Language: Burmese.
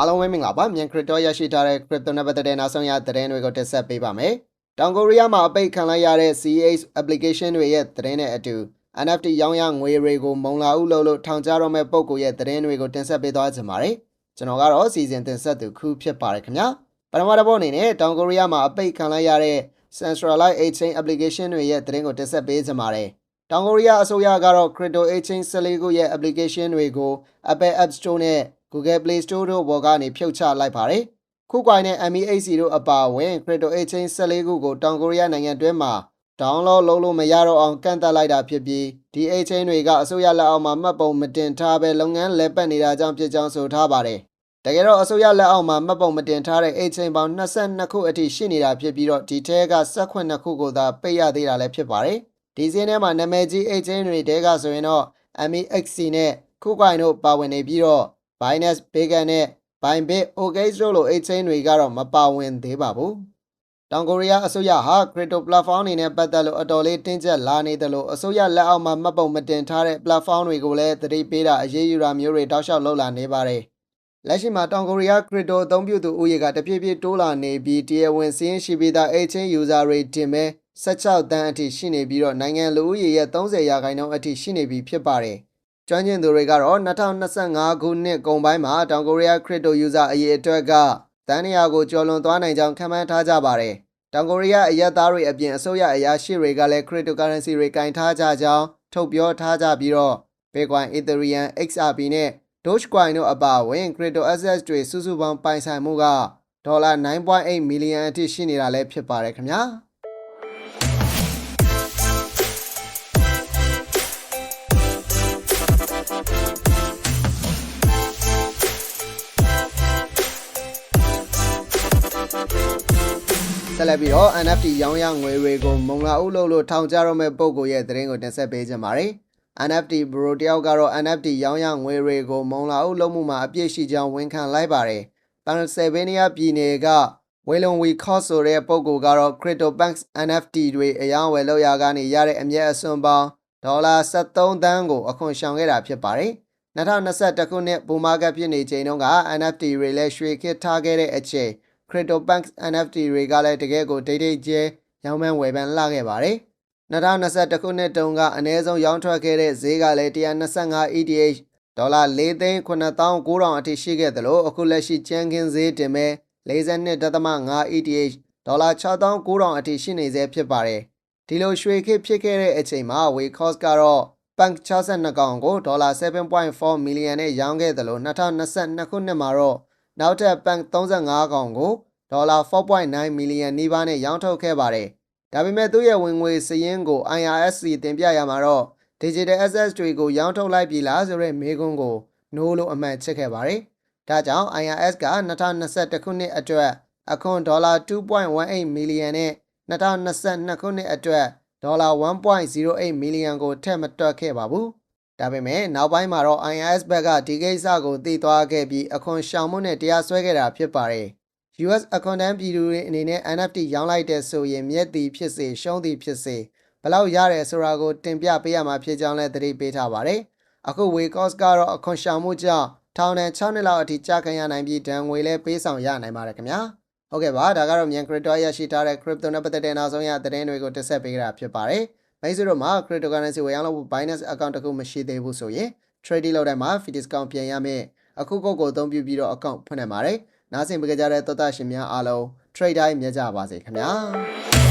အားလုံးပဲမင်္ဂလာပါမြန်ခရစ်တော်ရရှိထားတဲ့ crypto နဲ့ပတ်သက်တဲ့နောက်ဆုံးရသတင်းတွေကိုတင်ဆက်ပေးပါမယ်။တောင်ကိုရီးယားမှာအပိတ်ခံလိုက်ရတဲ့ CH application တွေရဲ့သတင်းနဲ့အတူ NFT ရောင်းရငွေတွေကိုမုံလာဥလို့လို့ထောင်ချတော့မဲ့ပုံကိုရဲ့သတင်းတွေကိုတင်ဆက်ပေးသွားချင်ပါတယ်။ကျွန်တော်ကတော့စီစဉ်တင်ဆက်သူခုဖြစ်ပါတယ်ခင်ဗျာ။ပထမတစ်ပုတ်အနေနဲ့တောင်ကိုရီးယားမှာအပိတ်ခံလိုက်ရတဲ့ centralized exchange application တွေရဲ့သတင်းကိုတင်ဆက်ပေးချင်ပါတယ်။တောင်ကိုရီးယားအစိုးရကတော့ crypto exchange 14ခုရဲ့ application တွေကို Apple App Store နဲ့ Google Play Store တို့ဘော်ကနေဖြုတ်ချလိုက်ပါတယ်။ခုကွိုင်နဲ့ MEHC တို့အပါအဝင် Crypto Exchange 14ခုကိုတောင်ကိုရီးယားနိုင်ငံတွင်းမှာ download လုပ်လို့မရတော့အောင်ကန့်သတ်လိုက်တာဖြစ်ပြီးဒီ exchange တွေကအစိုးရလက်အောက်မှာမှတ်ပုံမတင်ထားဘဲလုပ်ငန်းလည်ပတ်နေတာကြောင့်ဖြစ်ကြောင်းဆိုထားပါတယ်။တကယ်တော့အစိုးရလက်အောက်မှာမှတ်ပုံမတင်ထားတဲ့ exchange ပေါင်း22ခုအထိရှိနေတာဖြစ်ပြီးတော့ဒီထဲက12ခုကိုသာပိတ်ရသေးတာလည်းဖြစ်ပါတယ်။ဒီစင်းထဲမှာနာမည်ကြီး exchange တွေတဲကဆိုရင်တော့ MEXC နဲ့ခုကွိုင်တို့ပါဝင်နေပြီးတော့ Binance Beacon နဲ့ Bybit OKX တို့လို exchange တွေကတော့မပါဝင်သေးပါဘူး။တောင်ကိုရီးယားအစိုးရဟာ crypto platform တွေနဲ့ပတ်သက်လို့အတော်လေးတင်းကျပ်လာနေတယ်လို့အစိုးရလက်အောက်မှာမှတ်ပုံမတင်ထားတဲ့ platform တွေကိုလည်းသတိပေးတာအရေးယူတာမျိုးတွေတောက်လျှောက်လုပ်လာနေပါတယ်။လက်ရှိမှာတောင်ကိုရီးယား crypto အသုံးပြုသူဦးရေကတဖြည်းဖြည်းတိုးလာနေပြီးတရားဝင်စည်းရင်းရှိပြီးသား exchange user တွေတင်မဲ့16တန်းအထိရှိနေပြီးတော့နိုင်ငံလူဦးရေရဲ့30ရာခိုင်နှုန်းအထိရှိနေပြီဖြစ်ပါတယ်။ ကျွမ်းကျင်သူတွေကတော့2025ခုနှစ်ကုန်ပိုင်းမှာတောင်ကိုရီးယား crypto user အရေးအတွက်ကတန်းနေရာကိုကျော်လွန်သွားနိုင်ကြောင်းခန့်မှန်းထားကြပါတယ်။တောင်ကိုရီးယားအရက်သားတွေအပြင်အစိုးရအရာရှိတွေကလည်း cryptocurrency တွေကင်ထားကြကြောင်းထုတ်ပြောထားကြပြီးတော့ Bitcoin, Ethereum, XRP နဲ့ Dogecoin တို့အပါအဝင် crypto assets တွေစုစုပေါင်းပိုင်ဆိုင်မှုကဒေါ်လာ9.8 million အထိရှိနေတာလည်းဖြစ်ပါတယ်ခင်ဗျာ။ ဆက်လက်ပြီးတော့ NFT ရောင်းရငွေတွေကိုမုံလာဥလို့လို့ထောင်ကြတော့မဲ့ပုံကိုရဲ့သတင်းကိုတင်ဆက်ပေးကြပါမယ်။ NFT Bro တယောက်ကတော့ NFT ရောင်းရငွေတွေကိုမုံလာဥလို့မှုမှာအပြည့်ရှိကြောင်းဝန်ခံလိုက်ပါတယ်။ Pennsylvania ပြည်နယ်က Waylon We Cost ဆိုတဲ့ပုံကိုကတော့ CryptoPunks NFT တွေအယောင်းဝယ်လောက်ရကနေရတဲ့အမြတ်အစွန်းပေါင်းဒေါ်လာ73သန်းကိုအခွန်ရှောင်ခဲ့တာဖြစ်ပါတယ်။2021ခုနှစ်ဘူမာကတ်ဖြစ်နေချိန်တုန်းက NFT တွေလည်းရွှေခစ်ထားခဲ့တဲ့အချိန် CryptoPunks NFT တွေကလည်းတကယ်ကိုဒိတ်ဒိတ်ကျဲရောင်းပန်းဝယ်ပန်းလာခဲ့ပါတယ်။2021ခုနှစ်တုန်းကအနည်းဆုံးရောင်းထွက်ခဲ့တဲ့ဈေးကလည်း125 ETH ဒေါ်လာ4,900အထိရှိခဲ့သလိုအခုလက်ရှိကျန်းကင်းဈေးတင်မဲ့42.5 ETH ဒေါ်လာ6,900အထိရှိနေသေးဖြစ်ပါတယ်။ဒီလိုရွှေခေတ်ဖြစ်ခဲ့တဲ့အချိန်မှာ Waycost ကတော့ Punk 62ကောင်ကိုဒေါ်လာ7.4 million နဲ့ရောင်းခဲ့သလို2022ခုနှစ်မှာတော့ နောက်ထပ် Punk 35ကောင်ကိုဒေါ်လာ4.9 million နီးပါးနဲ့ရောင်းထုတ်ခဲ့ပါတယ်။ဒါပေမဲ့သူ့ရဲ့ဝင်ငွေစရင်းကို IRSC တင်ပြရမှာတော့ Digital Assets တွေကိုရောင်းထုတ်လိုက်ပြီလားဆိုတဲ့မေးခွန်းကို no လို့အမှန်ချစ်ခဲ့ပါတယ်။ဒါကြောင့် IRS က2021ခုနှစ်အတွက်အခွန်ဒေါ်လာ2.18 million နဲ့2022ခုနှစ်အတွက်ဒေါ်လာ1.08 million ကိုထည့်မတွက်ခဲ့ပါဘူး။ ဒါပေမဲ့နောက်ပိုင်းမှာတော့ IRS ဘက်ကဒီကိစ္စကိုသိသွားခဲ့ပြီးအခွန်ရှောင်မှုနဲ့တရားစွဲခဲ့တာဖြစ်ပါတယ်။ US အခွန်တန်းပြည်သူတွေအနေနဲ့ NFT ရောင်းလိုက်တဲ့ဆိုရင်မြက်သည်ဖြစ်စေရှုံးသည်ဖြစ်စေဘယ်လောက်ရတယ်ဆိုတာကိုတင်ပြပေးရမှာဖြစ်ကြောင်းလည်းသတိပေးထားပါတယ်။အခု Waycos ကတော့အခွန်ရှောင်မှုကြောင့်ထောင်ဒဏ်6နှစ်လောက်အထိကြာခံရနိုင်ပြီးဒဏ်ငွေလည်းပေးဆောင်ရနိုင်ပါတယ်ခင်ဗျာ။ဟုတ်ကဲ့ပါဒါကတော့မြန် crypto ရရှိထားတဲ့ crypto နဲ့ပတ်သက်တဲ့နောက်ဆုံးရသတင်းတွေကိုတင်ဆက်ပေးကြတာဖြစ်ပါတယ်။ မိတ်ဆွေတို့မှာ cryptocurrency ဝယ်ရောင်းလုပ်ဖို့ Binance account တစ်ခုမရှိသေးဘူးဆိုရင် trading လုပ်တိုင်းမှာ fee discount ပြန်ရမယ်။အခုကုတ်ကိုအသုံးပြုပြီးတော့ account ဖွင့်နိုင်ပါတယ်။နားဆင်ပေးကြတဲ့သောတာရှင်များအားလုံး trade တိုင်းမြတ်ကြပါစေခင်ဗျာ။